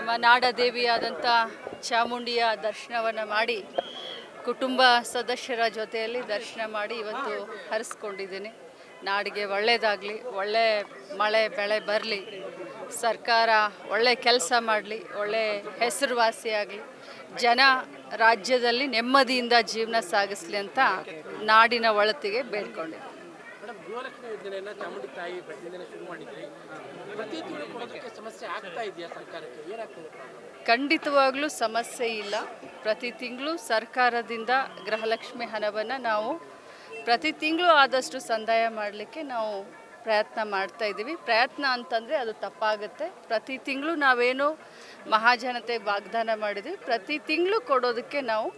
ನಮ್ಮ ನಾಡದೇವಿಯಾದಂಥ ಚಾಮುಂಡಿಯ ದರ್ಶನವನ್ನು ಮಾಡಿ ಕುಟುಂಬ ಸದಸ್ಯರ ಜೊತೆಯಲ್ಲಿ ದರ್ಶನ ಮಾಡಿ ಇವತ್ತು ಹರಿಸ್ಕೊಂಡಿದ್ದೀನಿ. ನಾಡಿಗೆ ಒಳ್ಳೆಯದಾಗಲಿ ಒಳ್ಳೆ ಮಳೆ, ಬೆಳೆ ಬರಲಿ, ಸರ್ಕಾರ ಒಳ್ಳೆ ಕೆಲಸ ಮಾಡಲಿ, ಒಳ್ಳೆ ಹೆಸರುವಾಸಿಯಾಗಲಿ ಜನ ರಾಜ್ಯದಲ್ಲಿ ನೆಮ್ಮದಿಯಿಂದ ಜೀವನ ಸಾಗಿಸ್ಲಿ ಅಂತ ನಾಡಿನ ಒಳತಿಗೆ ಬೇಡ್ಕೊಂಡಿದ್ದೀನಿ. ಮೇಡಮ್ ಗೃಹಲಕ್ಷ್ಮಿ ಯೋಜನೆಯನ್ನ ಚಾಮುಂಡಿ ತಾಯಿ ಬೆಟ್ಟದಿಂದಲೇ ಶುರು ಮಾಡಿದ್ರಿ ಪ್ರತಿ ತಿಂಗಳು ಕೊಡೋದಕ್ಕೆ ಸಮಸ್ಯೆ ಆಗ್ತಾ ಇದೆಯಾ ಸರ್ಕಾರಕ್ಕೆ? ಏನಾಗ್ತದೆ? ಖಂಡಿತವಾಗ್ಲೂ ಸಮಸ್ಯೆ ಇಲ್ಲ. ಪ್ರತಿ ತಿಂಗಳು ಸರ್ಕಾರದಿಂದ ಗೃಹಲಕ್ಷ್ಮಿ ಹಣವನ್ನು ನಾವು ಪ್ರತಿ ತಿಂಗಳು ಆದಷ್ಟು ಸಂದಾಯ ಮಾಡಲಿಕ್ಕೆ ನಾವು ಪ್ರಯತ್ನ ಮಾಡ್ತಾ ಇದ್ದೀವಿ. ಪ್ರಯತ್ನ ಅಂತಂದರೆ ಅದು ತಪ್ಪಾಗುತ್ತೆ. ಪ್ರತಿ ತಿಂಗಳು ನಾವೇನು ಮಹಾಜನತೆ ವಾಗ್ದಾನ ಮಾಡಿದ್ವಿ. ಪ್ರತಿ ತಿಂಗಳು ಕೊಡೋದಕ್ಕೆ ನಾವು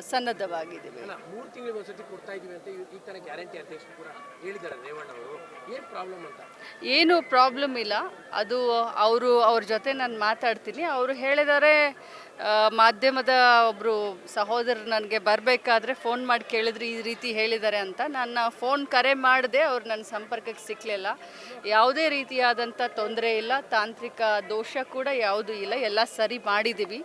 ಸನ್ನದ್ಧವಾಗಿದ್ದೀವಿ. ಅಲ್ಲ ಮೂರು ತಿಂಗಳಿಗೆ ಒಂದ್ಸತಿ ಕೊಡ್ತಾ ಇದೀವಿ ಅಂತ ಈ- ಗ್ಯಾರಂಟಿ ಅಧ್ಯಕ್ಷರು ಕೂಡ ಹೇಳಿದ್ದಾರೆ ರೇವಣ್ಣ ಅವರು. ಏನು ಪ್ರಾಬ್ಲಮ್ ಅಂತ? ಏನು ಪ್ರಾಬ್ಲಮ್ ಇಲ್ಲ. ಅದು ಅವರು ಅವ್ರ ಜೊತೆ ನಾನು ಮಾತಾಡ್ತೀನಿ. ಅವರು ಹೇಳಿದರೆ ಮಾಧ್ಯಮದ ಒಬ್ಬರು ಸಹೋದರರು ನನಗೆ ಬರಬೇಕಾದ್ರೆ ಫೋನ್ ಮಾಡಿ ಕೇಳಿದ್ರು ಈ ರೀತಿ ಹೇಳಿದ್ದಾರೆ ಅಂತ. ನನ್ನ ಫೋನ್ ಕರೆ ಮಾಡಿದೆ ಅವ್ರು ನನ್ನ ಸಂಪರ್ಕಕ್ಕೆ ಸಿಕ್ಕಲಿಲ್ಲ ಯಾವುದೇ ರೀತಿಯಾದಂಥ ತೊಂದರೆ ಇಲ್ಲ. ತಾಂತ್ರಿಕ ದೋಷ ಕೂಡ ಯಾವುದೂ ಇಲ್ಲ. ಎಲ್ಲ ಸರಿ ಮಾಡಿದ್ದೀವಿ.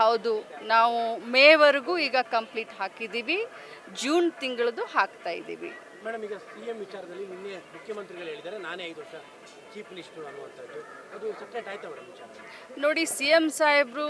ಹೌದು ನಾವು ಮೇವರೆಗೂ ಈಗ ಕಂಪ್ಲೀಟ್ ಹಾಕಿದ್ದೀವಿ ಜೂನ್ ತಿಂಗಳದು ಹಾಕ್ತಾ ಇದ್ದೀವಿ. ಮೇಡಮ್ ಈಗ ಸಿ ಎಂ ವಿಚಾರದಲ್ಲಿ ನಿನ್ನೆ ಮುಖ್ಯಮಂತ್ರಿಗಳು ಹೇಳಿದ್ದಾರೆ ನಾನೇ ಐದು ವರ್ಷ ಚೀಫ್ ಮಿನಿಸ್ಟರ್ ಅನ್ನುವಂಥದ್ದು. ಅದು ಸಪ್ರೇಟ್ ಆಯ್ತಾ ಮೇಡಮ್ ವಿಚಾರ ನೋಡಿ ಸಿ ಎಂ ಸಾಹೇಬರು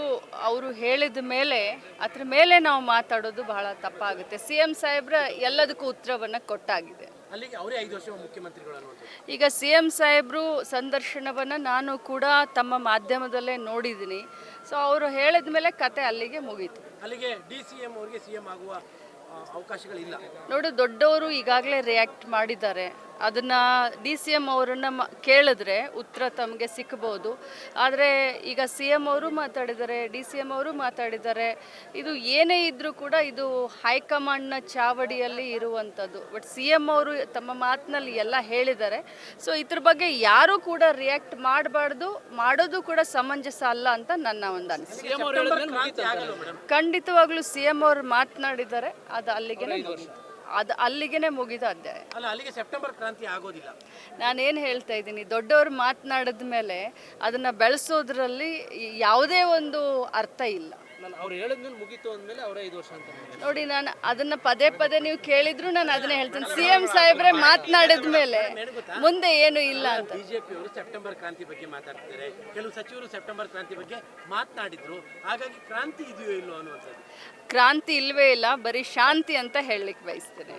ಅವರು ಹೇಳಿದ ಮೇಲೆ ಅದ್ರ ಮೇಲೆ ನಾವು ಮಾತಾಡೋದು ಬಹಳ ತಪ್ಪಾಗುತ್ತೆ. ಸಿ ಎಂ ಸಾಹೇಬ್ರ ಎಲ್ಲದಕ್ಕೂ ಉತ್ತರವನ್ನು ಕೊಟ್ಟಾಗಿದೆ. ಅಲ್ಲಿಗೆ ಅವರೇ ಐದು ವರ್ಷ ಮುಖ್ಯಮಂತ್ರಿಗಳು ಅನ್ನುವಂಥದ್ದು ಈಗ ಸಿ ಎಂ ಸಾಹೇಬರು ಸಂದರ್ಶನವನ್ನು ನಾನು ಕೂಡ ತಮ್ಮ ಮಾಧ್ಯಮದಲ್ಲೇ ನೋಡಿದ್ದೀನಿ. ಸೊ ಅವರು ಹೇಳಿದ ಮೇಲೆ ಕತೆ ಅಲ್ಲಿಗೆ ಮುಗೀತು. ಅಲ್ಲಿಗೆ ಡಿ ಸಿ ಎಂ ಅವರಿಗೆ ಸಿ ಎಂ ಆಗುವ ಅವಕಾಶಗಳಿಲ್ಲ. ನೋಡು ದೊಡ್ಡವರು ಈಗಾಗಲೇ ರಿಯಾಕ್ಟ್ ಮಾಡಿದ್ದಾರೆ. ಅದನ್ನ ಡಿ ಸಿ ಎಂ ಅವರನ್ನು ಮ ಕೇಳಿದ್ರೆ ಉತ್ತರ ತಮಗೆ ಸಿಕ್ಕಬಹುದು ಆದರೆ ಈಗ ಸಿ ಎಂ ಅವರು ಮಾತಾಡಿದ್ದಾರೆ ಡಿ ಸಿ ಎಂ ಅವರು ಮಾತಾಡಿದ್ದಾರೆ. ಇದು ಏನೇ ಇದ್ದರೂ ಕೂಡ ಇದು ಹೈಕಮಾಂಡ್ನ ಚಾವಡಿಯಲ್ಲಿ ಇರುವಂಥದ್ದು. ಬಟ್ ಸಿ ಎಂ ಅವರು ತಮ್ಮ ಮಾತಿನಲ್ಲಿ ಎಲ್ಲ ಹೇಳಿದ್ದಾರೆ. ಸೊ ಇದ್ರ ಬಗ್ಗೆ ಯಾರೂ ಕೂಡ ರಿಯಾಕ್ಟ್ ಮಾಡಬಾರ್ದು ಮಾಡೋದು ಕೂಡ ಸಮಂಜಸ ಅಲ್ಲ ಅಂತ ನನ್ನ ಒಂದು ಅನಿಸಿಕೆ ಖಂಡಿತವಾಗ್ಲೂ ಸಿ ಎಂ ಅವರು ಮಾತನಾಡಿದ್ದಾರೆ. ಅದು ಅಲ್ಲಿಗೆ ಅದು ಅಲ್ಲಿಗೆನೆ ಮುಗಿದ ಅಧ್ಯಾಯ. ಅಲ್ಲ ಅಲ್ಲಿಗೆ ಸೆಪ್ಟೆಂಬರ್ ಕ್ರಾಂತಿ ಆಗೋದಿಲ್ಲ. ನಾನೇನು ಹೇಳ್ತಾ ಇದ್ದೀನಿ ದೊಡ್ಡವರು ಮಾತನಾಡಿದ ಮೇಲೆ ಅದನ್ನು ಬೆಳೆಸೋದ್ರಲ್ಲಿ ಯಾವುದೇ ಒಂದು ಅರ್ಥ ಇಲ್ಲ. ನಾನು ಅವ್ರು ಹೇಳಿದ್ಮೇಲೆ ಮುಗೀತು ಅಂದಮೇಲೆ ಅವರೇ ಐದು ವರ್ಷ ಅಂತ ನೋಡಿ ನಾನು ಅದನ್ನ ಪದೇ ಪದೇ ನೀವು ಕೇಳಿದ್ರು ನಾನು ಅದನ್ನೇ ಹೇಳ್ತೀನಿ. ಸಿ ಎಂ ಸಾಹೇಬ್ರೆ ಮಾತನಾಡಿದ ಮೇಲೆ ಮುಂದೆ ಏನು ಇಲ್ಲ ಅಂತ. ಬಿಜೆಪಿ ಅವರು ಸೆಪ್ಟೆಂಬರ್ ಕ್ರಾಂತಿ ಬಗ್ಗೆ ಮಾತಾಡ್ತಾರೆ ಕೆಲವು ಸಚಿವರು ಸೆಪ್ಟೆಂಬರ್ ಕ್ರಾಂತಿ ಬಗ್ಗೆ ಮಾತನಾಡಿದ್ರು. ಹಾಗಾಗಿ ಕ್ರಾಂತಿ ಇದೆಯೋ ಇಲ್ಲೋ ಅನ್ನುವಂಥದ್ದು. ಕ್ರಾಂತಿ ಇಲ್ವೇ ಇಲ್ಲ ಬರೀ ಶಾಂತಿ ಅಂತ ಹೇಳಲಿಕ್ಕೆ ಬಯಸ್ತೇನೆ.